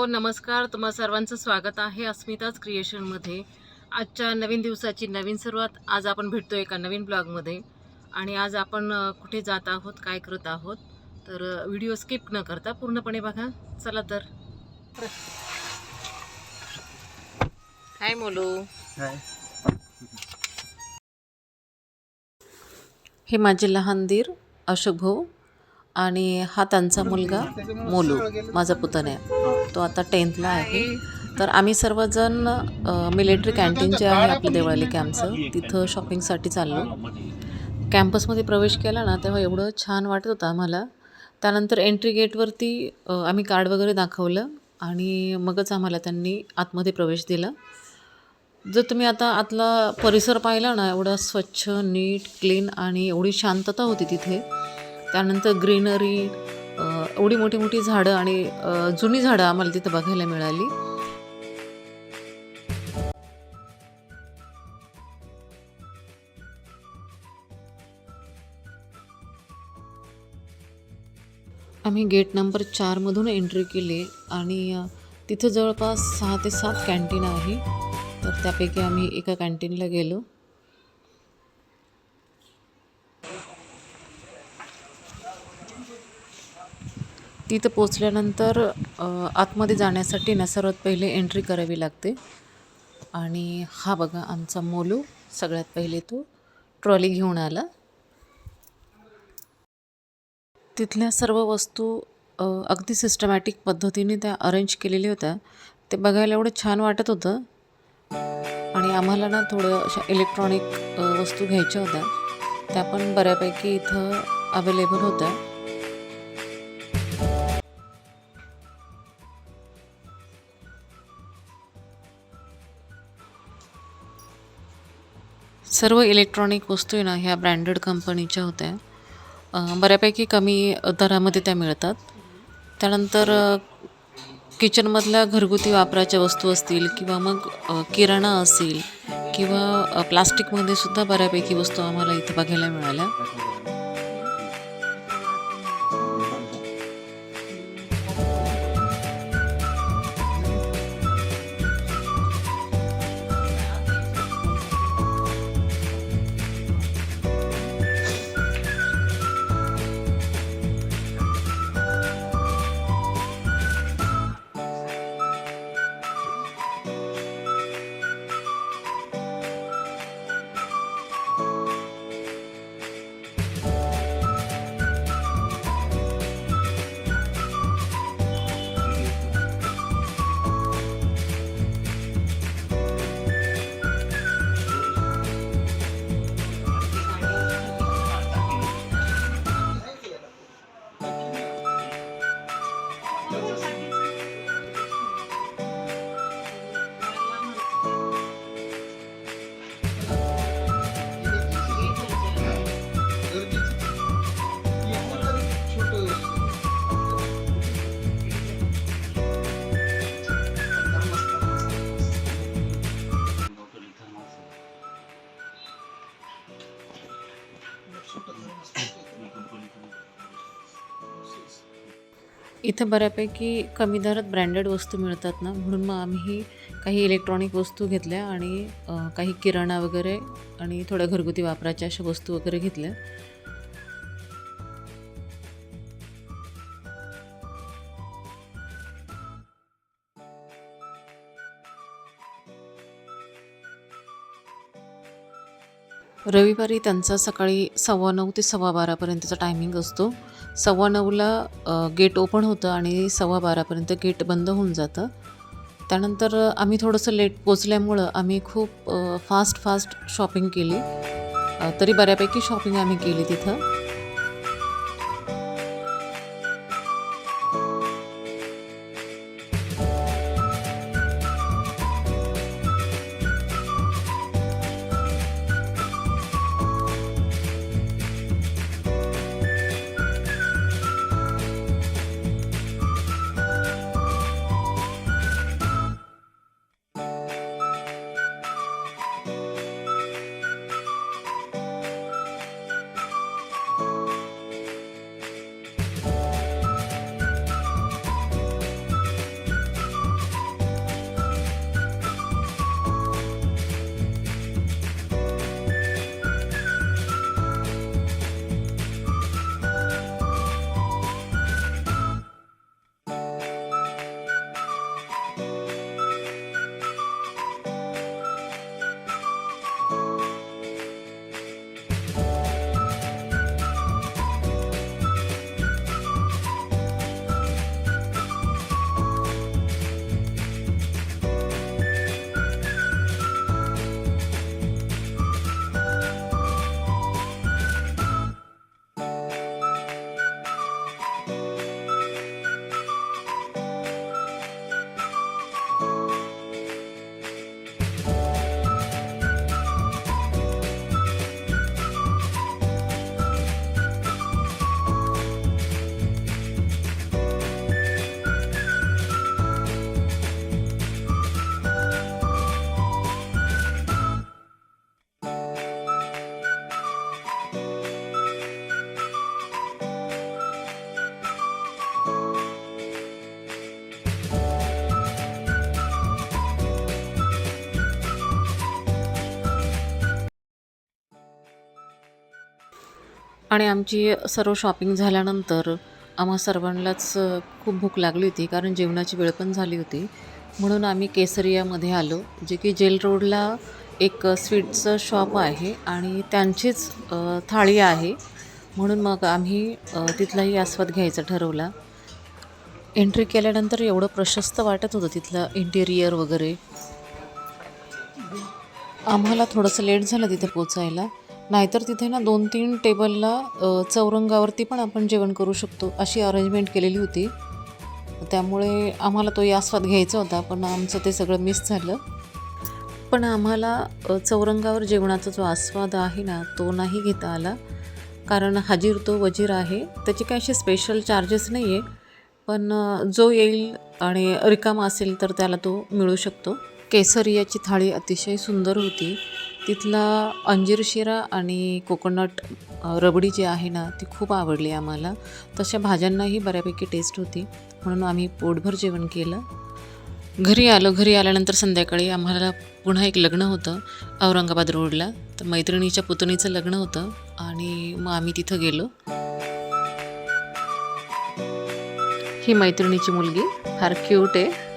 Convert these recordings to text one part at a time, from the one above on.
Hello नमस्कार तुम्हा सर्वांचं स्वागत आहे अस्मिताच क्रिएशनमध्ये आजच्या नवीन दिवसाची नवीन सुरुवात आज आपण भेटतो एका नवीन ब्लॉगमध्ये आणि आज आपण कुठे जात आहोत काय करत आहोत तर व्हिडिओ स्किप न करता पूर्णपणे बघा. चला तर. हाय मोलू. हे माझे लहान दीर अशोक भाऊ. आणि हा त्यांचा मुलगा मोलू माझा पुतण्या. तो आता टेन्थला आहे. तर आम्ही सर्वजण मिलिटरी कॅन्टीन जे आहे आपल्या देवळाली कॅम्पचं तिथं शॉपिंगसाठी चाललो. कॅम्पसमध्ये प्रवेश केला ना तेव्हा एवढं छान वाटत होतं आम्हाला. त्यानंतर एंट्री गेटवरती आम्ही कार्ड वगैरे दाखवलं आणि मगच आम्हाला त्यांनी आतमध्ये प्रवेश दिला. जर तुम्ही आता आतला परिसर पाहिला ना एवढा स्वच्छ नीट क्लीन आणि एवढी शांतता होती तिथे त्यानंतर ग्रीनरी एवढी मोठी मोठी झाडं आणि जुनी झाडं आम्हाला तिथं बघायला मिळाली. आम्ही गेट नंबर चारमधून एंट्री केली आणि तिथं जवळपास सहा ते सात कॅन्टीन आहे. तर त्यापैकी आम्ही एका कॅन्टीनला गेलो. तिथं पोचल्यानंतर आतमध्ये जाण्यासाठी ना सर्वात पहिले एंट्री करावी लागते. आणि हा बघा आमचा मोलू सगळ्यात पहिले तो ट्रॉली घेऊन आला. तिथल्या सर्व वस्तू अगदी सिस्टमॅटिक पद्धतीने त्या अरेंज केलेल्या होत्या. ते बघायला एवढं छान वाटत होतं. आणि आम्हाला ना थोडं अशा इलेक्ट्रॉनिक वस्तू घ्यायच्या होत्या. त्या पण बऱ्यापैकी इथं अवेलेबल होत्या. सर्व इलेक्ट्रॉनिक वस्तू आहे ना ह्या ब्रँडेड कंपनीच्या होत्या. बऱ्यापैकी कमी दरामध्ये त्या मिळतात. त्यानंतर किचनमधल्या घरगुती वापराच्या वस्तू असतील किंवा मग किराणा असेल किंवा प्लास्टिकमध्ये सुद्धा बऱ्यापैकी वस्तू आम्हाला इथं बघायला मिळाल्या. इथं बऱ्यापैकी कमी दरात ब्रँडेड वस्तू मिळतात ना म्हणून मग आम्ही काही इलेक्ट्रॉनिक वस्तू घेतल्या आणि काही किराणा वगैरे आणि थोड्या घरगुती वापराच्या अशा वस्तू वगैरे घेतल्या. रविवारी त्यांचा सकाळी सव्वा नऊ ते सव्वा बारापर्यंतचा टायमिंग असतो. सव्वा नऊला गेट ओपन होतं आणि सव्वा बारापर्यंत गेट बंद होऊन जातं. त्यानंतर आम्ही थोडंसं लेट पोचल्यामुळं आम्ही खूप फास्ट फास्ट शॉपिंग केली. तरी बऱ्यापैकी शॉपिंग आम्ही केली तिथं. आणि आमची सर्व शॉपिंग झाल्यानंतर आम्हा सर्वांनाच खूप भूक लागली होती कारण जेवणाची वेळ पण झाली होती. म्हणून आम्ही केसरियामध्ये आलो जे की जेल रोडला एक स्वीटचं शॉप आहे आणि त्यांचीच थाळी आहे. म्हणून मग आम्ही तिथलाही आस्वाद घ्यायचा ठरवला. एंट्री केल्यानंतर एवढं प्रशस्त वाटत होतं तिथलं इंटेरियर वगैरे. आम्हाला थोडंसं लेट झालं तिथे पोचायला. नाहीतर तिथे ना दोन तीन टेबलला चौरंगावरती पण आपण जेवण करू शकतो अशी अरेंजमेंट केलेली होती. त्यामुळे आम्हाला तो आस्वाद घ्यायचा होता पण आमचं ते सगळं मिस झालं. पण आम्हाला चौरंगावर जेवणाचा जो आस्वाद आहे ना तो नाही घेता आला. कारण हाजीर तो वजीर आहे त्याचे काही असे स्पेशल चार्जेस नाही आहे पण जो येईल आणि रिकामा असेल तर त्याला तो मिळू शकतो. केसरियाची थाळी अतिशय सुंदर होती. तिथला अंजीर शिरा आणि कोकोनट रबडी जी आहे ना ती खूप आवडली आम्हाला. तशा भाज्यांनाही बऱ्यापैकी टेस्ट होती. म्हणून आम्ही पोटभर जेवण केलं. घरी आलो. घरी आल्यानंतर संध्याकाळी आम्हाला पुन्हा एक लग्न होतं औरंगाबाद रोडला. तर मैत्रिणीच्या पुतणीचं लग्न होतं आणि मग आम्ही तिथं गेलो. ही मैत्रिणीची मुलगी. फार क्यूट आहे.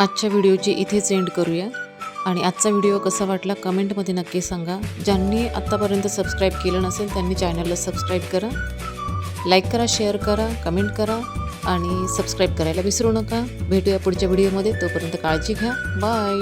आजच्या व्हिडिओची इथेच एंड करूया. आणि आजचा व्हिडिओ कसा वाटला कमेंटमध्ये नक्की सांगा. ज्यांनी आत्तापर्यंत सबस्क्राईब केलं नसेल त्यांनी चॅनलला सबस्क्राईब करा. लाईक करा शेअर करा कमेंट करा. आणि सबस्क्राईब करायला विसरू नका. भेटूया पुढच्या व्हिडिओमध्ये. तोपर्यंत काळजी घ्या. बाय